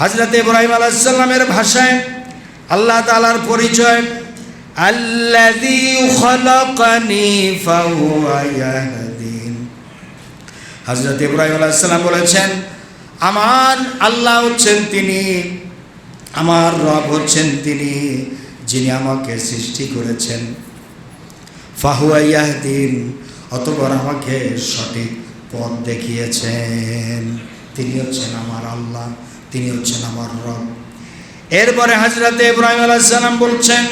হজরত ইব্রাহিম আলাইসাল্লামের ভাষায় আল্লাহ তালার পরিচয়, আল্লাযী খলাকানি ফাহুয়া ইয়াহদিন। হজরত ইব্রাহিম আলাইসাল্লাম বলেছেন, আমার আল্লাহ হচ্ছেন তিনি, আমার রব হচ্ছেন তিনি, যিনি আমাকে সৃষ্টি করেছেন। ফাহুয়া ইয়াহদিন, অতপর আমাকে সঠিক পথ দেখিয়েছেন। তিনি হচ্ছেন আমার আল্লাহ। তিনি হচ্ছেন আমার রব এরপরে হাজরতে ইব্রাহিম আলাইসালাম বলছেন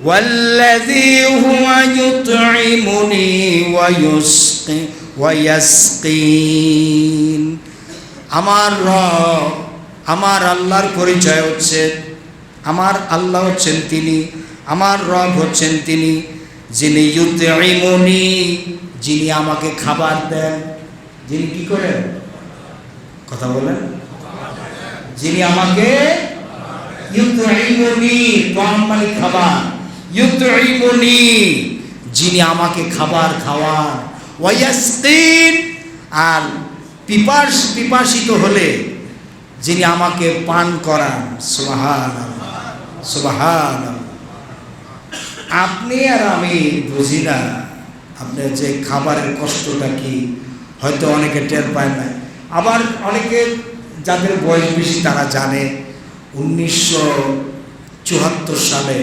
والذي هو يطعمني ويسقي ويسقين আমার রব আমার আল্লাহর পরিচয় হচ্ছে আমার আল্লাহ হচ্ছেন তিনি আমার রব হচ্ছেন তিনি যিনি ইউতইমুনি যিনি আমাকে খাবার দেন যিনি কি করেন কথা বলেন। যিনি আমাকে মানে খাবার যিনি আমাকে খাবার খাওয়ান ওয়াইয়াসকিন আর পিপাস, পিপাসিত হলে যিনি আমাকে পান করান সুবাহান সুবাহান আপনি আর আমি বুঝি না, আপনার যে খাবারের কষ্টটা কি, হয়তো অনেকে টের পায় না আবার অনেকে যাদের বয়স বেশি তারা জানে, উনিশশো চুয়াত্তর সালে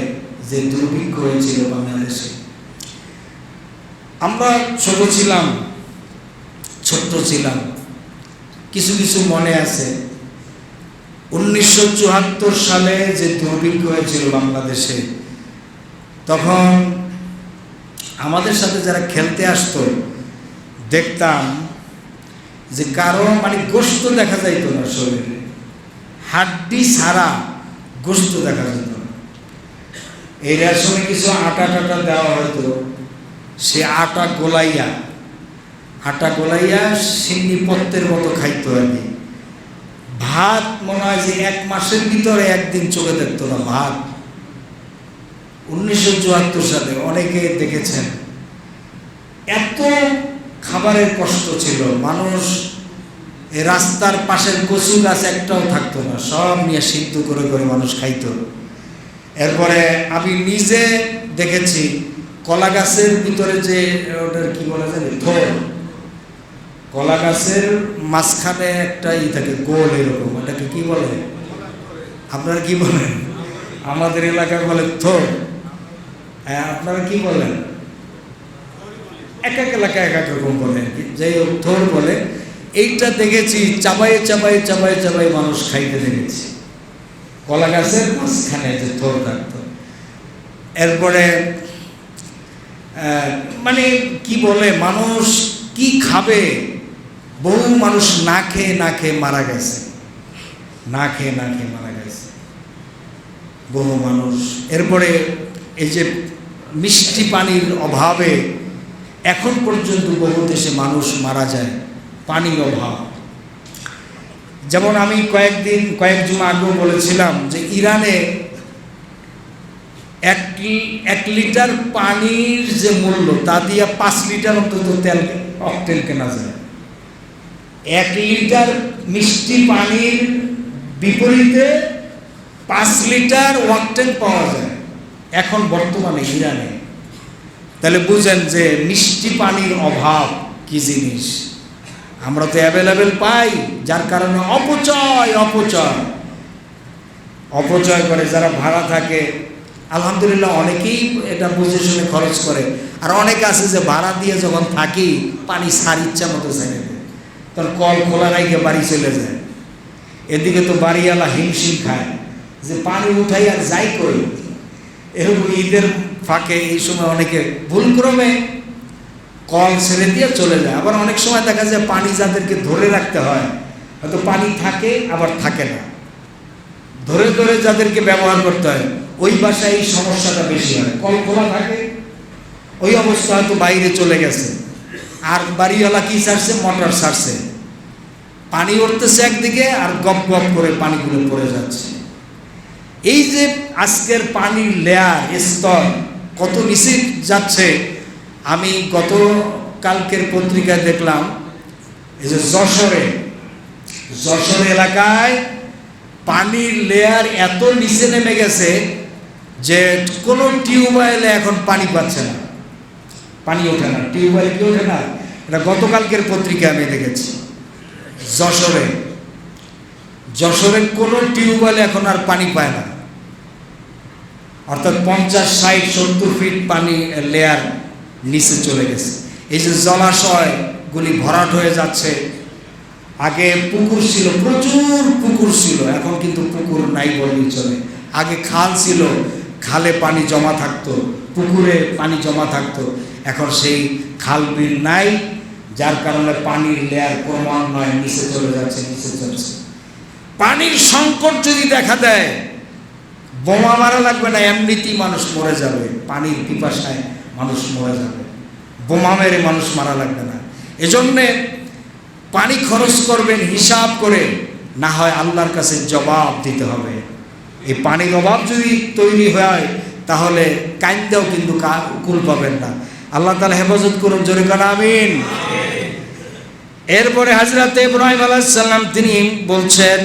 যে দুর্ভিক্ষ হয়েছিল বাংলাদেশে, আমরা ছোট ছিলাম, ছোট্ট ছিলাম। কিছু কিছু মনে আছে। উনিশশো চুয়াত্তর সালে যে দুর্ভিক্ষ হয়েছিল বাংলাদেশে, তখন আমাদের সাথে যারা খেলতে আসতো, দেখতাম যে কারও মানে গোস্ত দেখা যাইতো না শরীরে। হাড্ডি ছাড়া গোস্ত দেখা যেত না। এই রেশনে কিছু আটা টাটা দেওয়া হয়তো সে আটা গোলাইয়া আটা গোলাইয়া সিন্নি পত্তের মতো খাইতো কি। ভাত মনে হয় যে এক মাসের ভিতরে একদিন চলে দেখতো না ভাত। উনিশশো চুয়াত্তর সালে অনেকে দেখেছেন। এত খাবারের কষ্ট ছিল। মানুষ রাস্তার পাশের কচু গাছ একটাও থাকতো না। সব নিয়ে সিদ্ধ করে করে মানুষ খাইতো। এরপরে আমি নিজে দেখেছি, কলা গাছের ভিতরে যে, ওটার কি বলা যায় থোর কলা গাছের মাঝখানে একটা ই থাকে, গোল এরকম। ওটাকে কি বলে? আপনারা কি বলেন? আমাদের এলাকায় বলে থোর হ্যাঁ আপনারা কি বলেন? এক এক এলাকায় এক এক রকম বলে যাই হোক থোর বলে, এইটা দেখেছি চাবাই চাবাই চাবাই চাবাই মানুষ খাইতে দেখেছি। কলা গাছের মাঝখানে যে থোর থাকতো এরপরে মানে কি বলে, মানুষ কি খাবে? বহু মানুষ না খেয়ে না খেয়ে মারা গেছে। না খেয়ে না খেয়ে মারা গেছে। বহু মানুষ। এরপরে এই যে মিষ্টি পানির অভাবে এখন পর্যন্ত বহু দেশে মানুষ মারা যায়, পানির অভাব। যেমন আমি কয়েকদিন, কয়েক জুমা আগেও বলেছিলাম যে ইরানে এক এক লিটার পানির যে মূল্য, তা দিয়ে পাঁচ লিটার অন্তত তেল অকটেল কেনা যায়। এক লিটার মিষ্টি পানির বিপরীতে পাঁচ লিটার ওয়াকটেন পাওয়া যায়, এখন বর্তমানে ইরানে। তাহলে বুঝেন যে মিষ্টি পানির অভাব কি জিনিস? আমরা তো অ্যাভেলেবেল পাই, যার কারণে অপচয় অপচয়। অপচয় করে যারা ভাড়া থাকে, আলহামদুলিল্লাহ অনেকেই এটা বুঝে শুনে খরচ করে। আর অনেকে আছে যে ভাড়া দিয়ে যখন থাকি, পানি সার ইচ্ছা মতো ছেড়ে দেয় তখন কল খোলা রাইকে বাড়ি চলে যায়। এদিকে তো বাড়িওয়ালা হিমশিম খায়। যে পানি উঠাই আর যাই করি এরকম ঈদের ফাঁকে এই সময় অনেকে ভুলক্রমে কল ছেড়ে দিয়ে চলে যায়। আবার অনেক সময় দেখা যায় পানি যাদেরকে ধরে রাখতে হয়, হয়তো পানি থাকে, আবার থাকে না। ধরে ধরে যাদেরকে ব্যবহার করতে হয়, ওই বাসায় এই সমস্যাটা বেশি হয়। কল খোলা থাকে, ওই অবস্থা হয়তো বাইরে চলে গেছে। আর বাড়িওয়ালা কি ছাড়ছে মোটর ছাড়ছে পানি উঠতেছে একদিকে আর গপ গপ করে পানিগুলো পড়ে যাচ্ছে। এই যে আজকের পানির লেয়ার স্তর, কত নিচে যাচ্ছে, আমি গত কালকের পত্রিকায় দেখলাম, এই যে যশোরে, যশোর এলাকায় পানির লেয়ার এত নিচে নেমে গেছে যে কোনো টিউবওয়েলে এখন পানি পাচ্ছে না। পানি ওঠে না। টিউবওয়েল কি ওঠে না? এটা গতকালকের পত্রিকা আমি দেখেছি। যশোরে যশোরে কোনো টিউবওয়েল এখন আর পানি পায় না। অর্থাৎ পঞ্চাশ, ষাট, সত্তর ফিট পানি লেয়ার নিচে চলে গেছে। এই যে জলাশয়গুলি ভরাট হয়ে যাচ্ছে, আগে পুকুর ছিল, প্রচুর পুকুর ছিল, এখন কিন্তু পুকুর নাই বললেই চলে। আগে খাল ছিল, খালে পানি জমা থাকতো, পুকুরে পানি জমা থাকতো। এখন সেই খাল বিল নাই, যার কারণে পানির লেয়ার ক্রমান্বয়ে নিচে চলে যাচ্ছে, নিচে চলছে। পানির সংকট যদি দেখা দেয় বোমা মারা লাগবে না, এমনিতেই মানুষ মরে যাবে। পানির পিপাসায় মানুষ মরে যাবে। বোমা মেরে মানুষ মারা লাগবে না। এজন্যে পানি খরচ করবেন, হিসাব করে, না হয় আল্লাহর কাছে জবাব দিতে হবে। এই পানির অভাব যদি তৈরি হয়, তাহলে কাইন্দাও কিন্তু কুল পাবেন না। আল্লাহ তালা হেফাজত করুন, জোরে কান, আমিন। এরপরে হাজরাতে ইব্রাহিম আলাইসাল্লাম তিনি বলছেন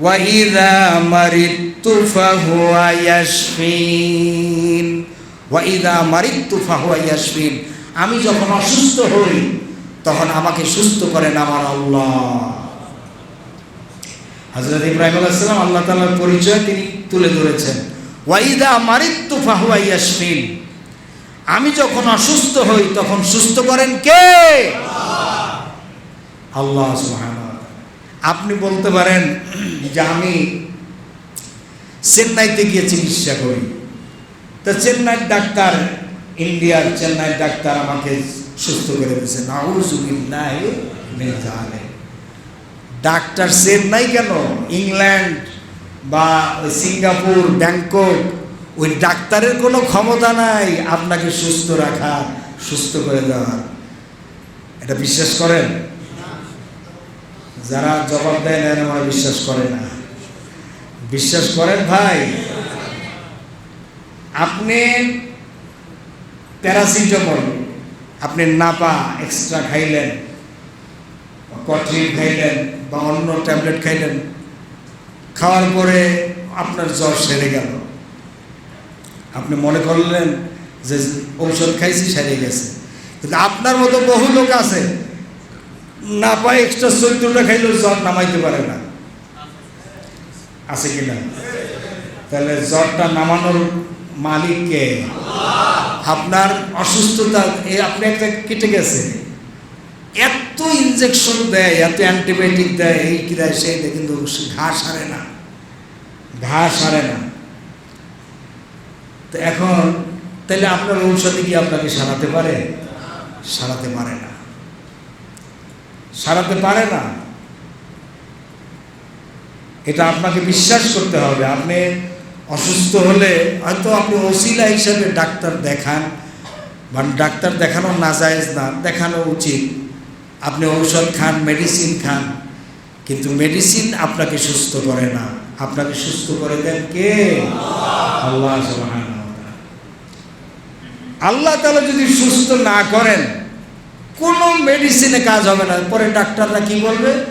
وإذا مرضت فهو يشفين وإذا مرضت فهو يشفين আমি যখন অসুস্থ হই তখন আমাকে সুস্থ করেন আমার আল্লাহ হজরত ইব্রাহিম আলাইসালাম আল্লাহ তালার পরিচয় তিনি তুলে ধরেছেন ওয়াইদা মারিত্তু ফাহুয়া ইয়াসফিন আমি যখন অসুস্থ হই তখন সুস্থ করেন কে আল্লাহ সুবহানাহু ওয়া তাআলা। আপনি বলতে পারেন যে আমি চেন্নাইতে গিয়ে চিকিৎসা করি। তো চেন্নাইয়ের ডাক্তার, ইন্ডিয়ার চেন্নাইয়ের ডাক্তার আমাকে সুস্থ করে দিয়েছে। নাউজুবিল্লাহ জালিক। ডাক্তার চেন্নাই কেন? ইংল্যান্ড বা সিঙ্গাপুর, ব্যাংকক, ওই ডাক্তারের কোনো ক্ষমতা নাই আপনাকে সুস্থ রাখা সুস্থ করে দেওয়ার। এটা বিশ্বাস করেন? যারা জবাব দেয় না আমরা বিশ্বাস করে না। বিশ্বাস করেন ভাই, আপনি প্যারাসিটামল, আপনি নাপা এক্সট্রা খাইলেন কট্রিন খাইলেন, বা অন্য ট্যাবলেট খাইলেন, খাওয়ার পরে আপনার জ্বর সেরে গেল। আপনি মনে করলেন যে ঔষধ খাইছি, সেরে গেছে। কিন্তু আপনার মতো বহু লোক আছে না পায় এক্সট্রা চোদ্দটা খাইলেও জ্বর নামাইতে পারে না। আছে কিনা? তাহলে জ্বরটা নামানোর মালিককে আপনার অসুস্থতা আপনি একটা কেটে গেছে। এত ইনজেকশন দেয়, এত অ্যান্টিবায়োটিক দেয়, এই কি দেয় সেই দেয়, কিন্তু ঘা সারে না। ঘা সারে না। তো এখন, তাহলে আপনার ঔষধে কি আপনাকে সারাতে পারে? সারাতে পারে না। সারাতে পারে না। এটা আপনাকে বিশ্বাস করতে হবে। আপনি অসুস্থ হলে হয়তো আপনি ওসিলা হিসাবে ডাক্তার দেখান বা ডাক্তার দেখানো না জায়েজ না, দেখানো উচিত। আপনি ঔষধ খান, মেডিসিন খান, কিন্তু মেডিসিন আপনাকে সুস্থ করে না। আপনাকে সুস্থ করে দেন কে? আল্লাহ। আল্লাহ তাআলা যদি সুস্থ না করেন কোনো মেডিসিনে কাজ হবে না। পরে ডাক্তাররা কি বলবে?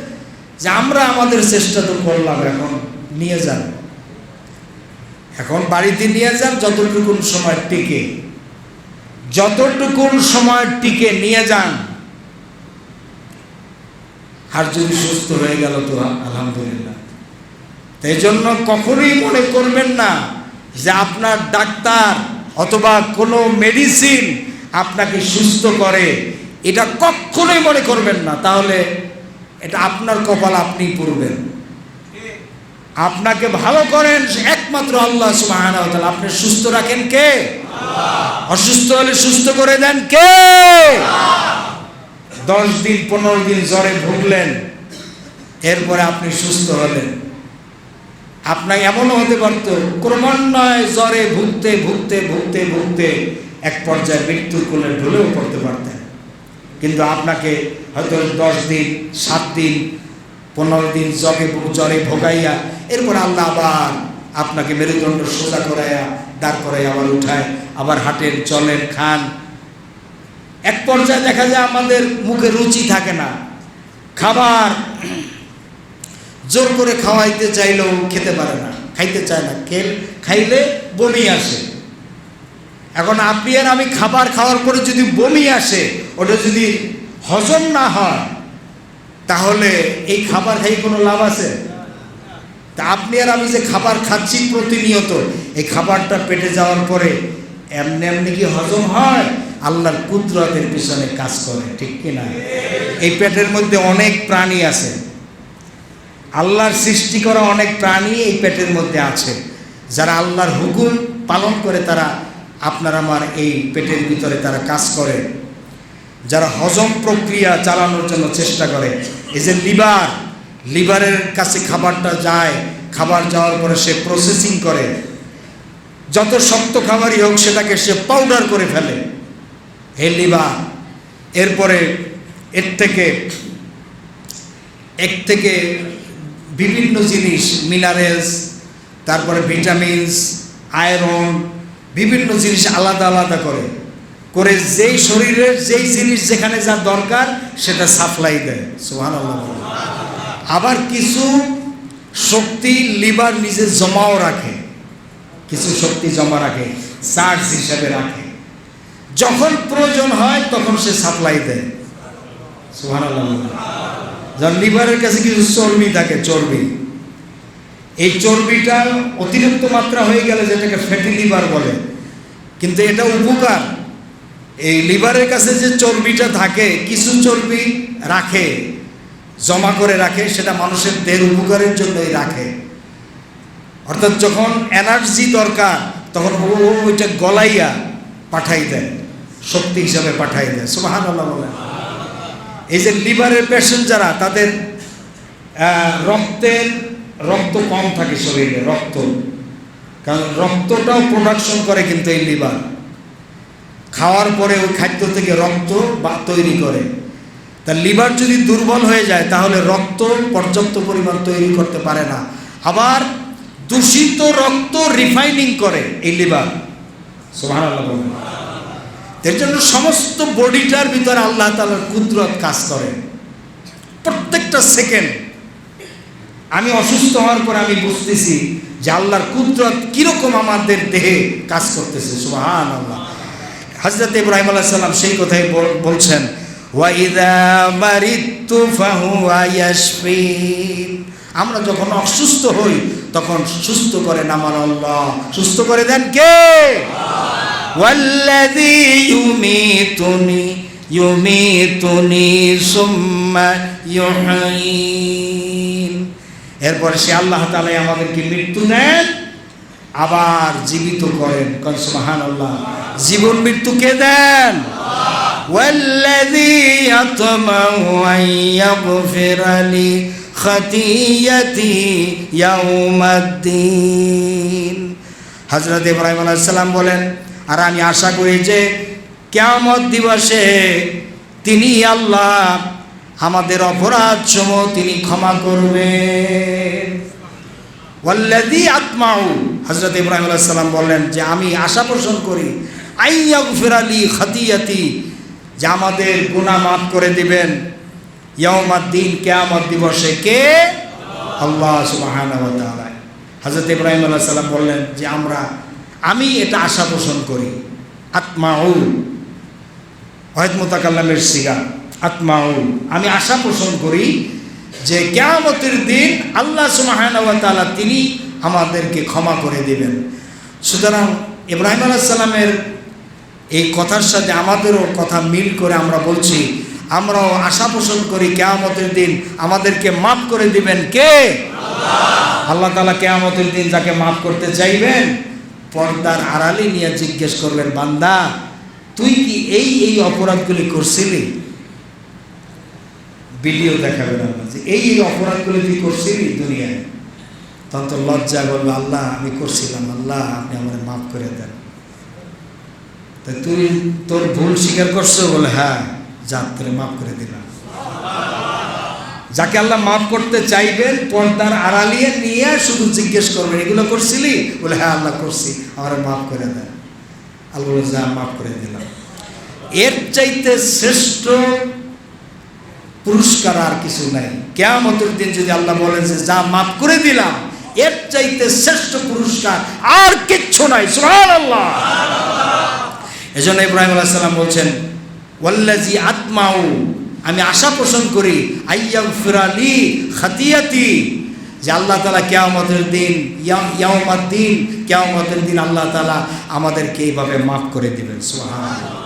যে আমরা আমাদের চেষ্টা তো করলাম, এখন নিয়ে যান। এখন বাড়িতে নিয়ে যান, যতটুকুন সময় টিকে। যতটুকুন সময় টিকে, নিয়ে যান। আর যদি সুস্থ হয়ে গেল তো আলহামদুলিল্লাহ। তাই জন্য কখনোই মনে করবেন না যে আপনার ডাক্তার অথবা কোনো মেডিসিন আপনাকে সুস্থ করে। এটা কখনোই মনে করবেন না। তাহলে এটা আপনার কপাল আপনি পড়বেন আপনাকে ভালো করেন একমাত্র আল্লাহ সুবহানাহু আপনি সুস্থ রাখেন কে? অসুস্থ হলে সুস্থ করে দেন কে? দশ দিন পনেরো দিন জ্বরে ভুগলেন এরপরে আপনি সুস্থ হলেন। আপনার এমনও হতে পারত ক্রমান্বয়ে জ্বরে ভুগতে ভুগতে ভুগতে ভুগতে এক পর্যায়ে মৃত্যুর কোলে ঢুলেও পড়তে পারতেন। কিন্তু আপনাকে হয়তো দশ দিন, সাত দিন, পনেরো দিন জগে জ্বরে ভোগাইয়া, এরপর আল্লাহ আবার আপনাকে মেরুদণ্ড সোজা করাইয়া, দাঁড় করাইয়া আবার উঠায়, আবার হাটের চলেন খান। এক পর্যায়ে দেখা যায় আমাদের মুখে রুচি থাকে না। খাবার জোর করে খাওয়াইতে চাইলেও খেতে পারে না, খাইতে চায় না। খেল খাইলে বমি আসে। এখন আপনি আর আমি খাবার খাওয়ার পরে যদি বমি আসে, ওটা যদি হজম না হয়, তাহলে এই খাবার খাই কোনো লাভ আছে? তা আপনি আর আমি যে খাবার খাচ্ছি প্রতিনিয়ত, এই খাবারটা পেটে যাওয়ার পরে এমনি এমনি কি হজম হয়? আল্লাহর কুদরতের পিছনে কাজ করে, ঠিক কি না? এই পেটের মধ্যে অনেক প্রাণী আছে। আল্লাহর সৃষ্টি করা অনেক প্রাণী এই পেটের মধ্যে আছে। যারা আল্লাহর হুকুম পালন করে তারা আপনার আমার এই পেটের ভিতরে তারা কাজ করে, যারা হজম প্রক্রিয়া চালানোর জন্য চেষ্টা করে। এই যে লিভার, লিভারের কাছে খাবারটা যায়, খাবার যাওয়ার পরে সে প্রসেসিং করে। যত শক্ত খাবারই হোক, সেটাকে সে পাউডার করে ফেলে। হে লিভার, এরপরে এর থেকে এক থেকে বিভিন্ন জিনিস মিনারেলস তারপরে ভিটামিনস আয়রন বিভিন্ন জিনিস আলাদা আলাদা করে। করে যেই শরীরের, যেই জিনিস যেখানে যা দরকার, সেটা সাপ্লাই দেয়। সোহান আবার কিছু শক্তি লিভার নিজে জমাও রাখে। কিছু শক্তি জমা রাখে চার্জ হিসাবে রাখে। যখন প্রয়োজন হয়, তখন সে সাপ্লাই দেয়। সোহান যার লিভারের কাছে কিছু চর্বি থাকে, চর্বি। এই চর্বিটা অতিরিক্ত মাত্রা হয়ে গেলে যেটাকে ফ্যাটি লিভার বলে। কিন্তু এটা উপকার। এই লিভারের কাছে যে চর্বিটা থাকে, কিছু চর্বি রাখে, জমা করে রাখে, সেটা মানুষের দেহের উপকারের জন্যই রাখে। অর্থাৎ যখন এনার্জি দরকার, তখন ও ওইটা গলাইয়া পাঠাই দেয়, শক্তি হিসাবে পাঠাই দেয়। সুবাহান আল্লাহ বলে এই যে লিভারের পেশেন্ট যারা, তাদের রক্তের রক্ত কম থাকে শরীরে, রক্ত। কারণ রক্তটাও প্রোডাকশন করে কিন্তু এই লিভার খাওয়ার পরে ওই খাদ্য থেকে রক্ত বা তৈরি করে। তা লিভার যদি দুর্বল হয়ে যায়, তাহলে রক্ত পর্যাপ্ত পরিমাণ তৈরি করতে পারে না। আবার দূষিত রক্ত রিফাইনিং করে এই লিভার এর জন্য সমস্ত বডিটার ভিতরে আল্লাহ তালার কুদরত কাজ করে। প্রত্যেকটা সেকেন্ড আমি অসুস্থ হওয়ার পর আমি বুঝতেছি যে আল্লাহর কুদরত কীরকম আমাদের দেহে কাজ করতেছে। সুহান আল্লাহ হজরত ইব্রাহিম আল্লাহ সাল্লাম সেই কথাই বলছেন আমরা যখন অসুস্থ হই, তখন সুস্থ করে আমার আল্লাহ। সুস্থ করে দেন কে? ওয়াল্লাযী ইউমিতুনি সুম্মা ইউহয়ীন এরপরে সে আল্লাহ তালাই আমাদেরকে মৃত্যু দেন আবার জীবিত করেন কনসমাহান আল্লাহ জীবন মৃত্যু কে দেন والذي يطمع أن يغفر لي خطيئتي يوم الدين হজরত ইব্রাহিম আলাইসাল্লাম বলেন আর আমি আশা করি যে কেমত দিবসে তিনি আল্লাহ আমাদের অপরাধ সম তিনি ক্ষমা করবেন। ওয়াল্লাদি আত্মাউ হজরত ইব্রাহিম আলাইসাল্লাম বললেন যে, আমি আশা পোষণ করি আইয়াক ফেরালি খাতিয়াতি, যে আমাদের গুণা মাফ করে দিবেন। ইয়ামাদ্দিন কেয়ামত দিবসে কে? আল্লাহ সুবাহান হজরত ইব্রাহিম আল্লাহ সাল্লাম বললেন যে, আমরা, আমি এটা আশা পোষণ করি। আত্মাউ ওয়াহেদ মোতাকাল্লামের সিগা। আত্মাউ আমি আশা পোষণ করি যে কেয়ামতের দিন আল্লাহ সুমাহান তিনি আমাদেরকে ক্ষমা করে দিবেন। সুতরাং ইব্রাহিম আলাইসাল্লামের এই কথার সাথে আমাদেরও কথা মিল করে আমরা বলছি, আমরাও আশা পোষণ করি কেয়ামতের দিন আমাদেরকে মাফ করে দিবেন কে? আল্লাহ। তালা কেয়ামতের দিন যাকে মাফ করতে চাইবেন, পর্দার আড়ালে নিয়ে জিজ্ঞেস করবেন বান্দা, তুই কি এই এই অপরাধগুলি করছিলি? ভিডিও দেখাবেন আল্লাহ যে এই অপরাধগুলি তুই করছিলি দুনিয়ায়? তখন তো লজ্জা বলবে আল্লাহ, আমি করছিলাম, আল্লাহ, আপনি আমার মাফ করে দেন। তা তুই তোর ভুল স্বীকার করছ? বলে হ্যাঁ যা তোরে মাফ করে দিলাম। যাকে আল্লাহ মাফ করতে চাইবেন, পর্দার আড়ালিয়ে নিয়ে শুধু জিজ্ঞেস করবেন, এগুলো করছিলি? বলে হ্যাঁ আল্লাহ করছি, আমার মাফ করে দেন। আল্লাহ যা, মাফ করে দিলাম। এর চাইতে শ্রেষ্ঠ পুরস্কার আর কিছু নাই। কেয়ামতের দিন যদি আল্লাহ বলেন যে, যা মাফ করে দিলাম, এর চাইতে শ্রেষ্ঠ পুরস্কার আর কিচ্ছু নাই। সুবহানাল্লাহ। এজন্য ইব্রাহিম আলাইহিস সালাম বলছেন ওয়াল্লাজি আত্মাউ, আমি আশা পোষণ করি আইয়াম ফিরালি খাতিয়াতি, যে আল্লাহ তালা কেয়ামতের দিন ইয়ামার দিন কেয়ামতের দিন আল্লাহ তালা আমাদেরকে এইভাবে মাফ করে দিবেন। সুবহানাল্লাহ।